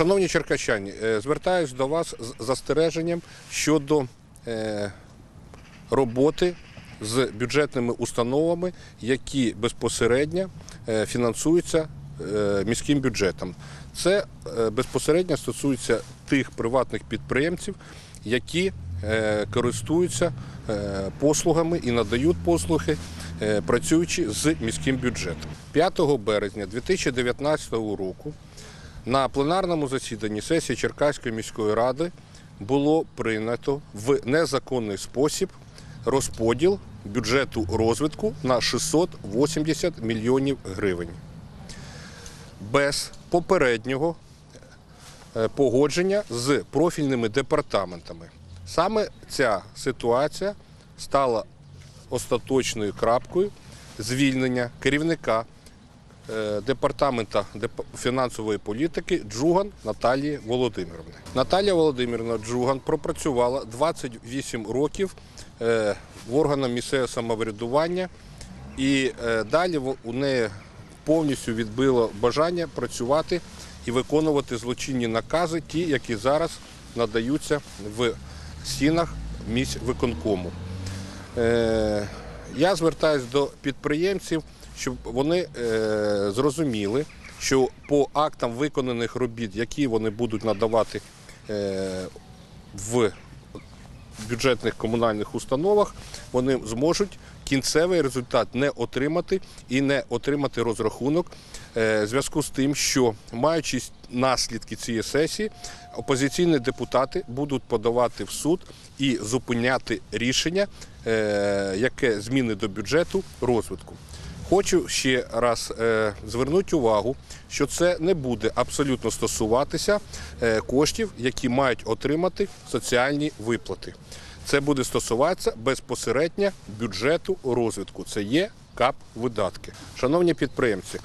Шановні черкащані, е, звертаюсь до вас з застереженням щодо е, роботи з бюджетними установами, які безпосередньо е, фінансуються міським бюджетом. Це безпосередньо стосується тих приватних підприємців, які користуються послугами і надають послуги, працюючи з міським бюджетом. 5 березня 2019 року на пленарному засіданні сесії Черкаської міської ради було прийнято в незаконний спосіб розподіл бюджету розвитку на 680 мільйонів гривень без попереднього е, погодження з профільними департаментами. Саме ця ситуація стала остаточною крапкою звільнення керівника департамента деп- фінансової політики Джуган Наталії Володимирівни. Наталія Володимирівна Джуган пропрацювала 28 років е, в органах місцевого самоврядування, і е, далі у неї повністю відбило бажання працювати і виконувати злочинні накази, ті, які зараз надаються в стінах місць виконкому. Я звертаюся до підприємців, щоб вони е, зрозуміли, що по актам виконаних робіт, які вони будуть надавати е, в бюджетних комунальних установах, вони зможуть кінцевий результат не отримати і не отримати розрахунок е, в зв'язку з тим, що маючи наслідки цієї сесії, опозиційні депутати будуть подавати в суд і зупиняти рішення, е, яке зміни до бюджету розвитку. Хочу ще раз е, звернути увагу, що це не буде абсолютно стосуватися е, коштів, які мають отримати соціальні виплати. Це буде стосуватися безпосередньо бюджету розвитку. Це є кап видатки. Шановні підприємці,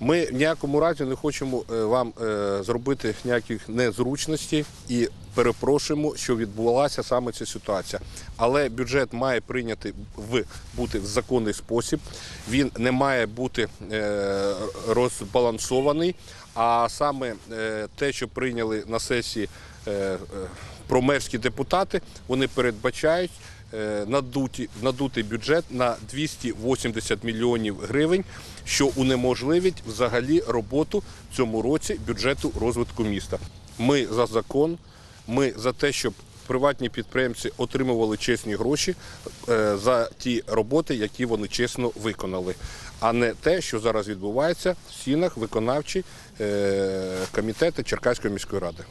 ми в ніякому разі не хочемо е, вам е, зробити ніяких незручностей і перепрошуємо, що відбулася саме ця ситуація. Але бюджет має прийняти в бути в законний спосіб. Він не має бути е, розбалансований. А саме те, що прийняли на сесії промерські депутати, вони передбачають надуті, надутий бюджет на 280 мільйонів гривень, що унеможливить взагалі роботу в цьому році бюджету розвитку міста. Ми за закон, ми за те, щоб приватні підприємці отримували чесні гроші е, за ті роботи, які вони чесно виконали, а не те, що зараз відбувається в стінах виконавчі е, комітети Черкаської міської ради.